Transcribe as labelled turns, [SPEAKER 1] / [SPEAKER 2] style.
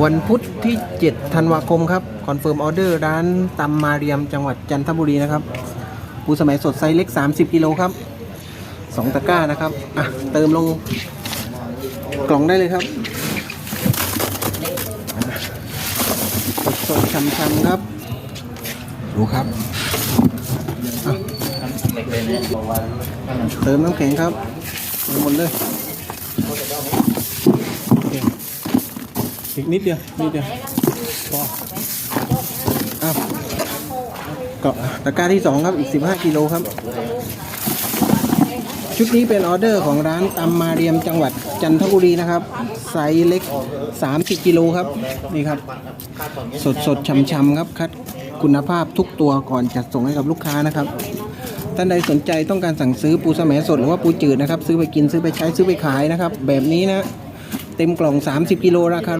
[SPEAKER 1] วันพุธที่ 7 ธันวาคมครับคอนเฟิร์มออเดอร์ร้านตำมาเรียมจังหวัดจันทบุรีนะครับปูสมัยสดไซส์เล็ก 30 กิโลครับ 2 ตะกร้านะครับอะเติมลงกล่องได้เลยครับสดๆช่ำๆครับ ดูครับอะเติมน้ำแข็งครับเติมหมดเลยโอเค อีกนิดเดียว นิดเดียวพออ้าวก็ตะกร้าที่2ครับ อีก15กิโลครับ ชุดนี้เป็นออเดอร์ของร้านตำมาเรียมจังหวัดจันทบุรีนะครับ ไซส์เล็ก 30 กิโลครับ นี่ครับ สดสดๆช่ำๆครับ คัดคุณภาพทุกตัวก่อนจัดส่งให้กับลูกค้านะครับท่านใดสนใจต้องการสั่งซื้อปูสแหมสดหรือว่าปูจืดนะครับ ซื้อไปกินซื้อไปใช้ซื้อไปขายนะครับ แบบนี้นะ เต็มกล่อง 30 กิโลราคา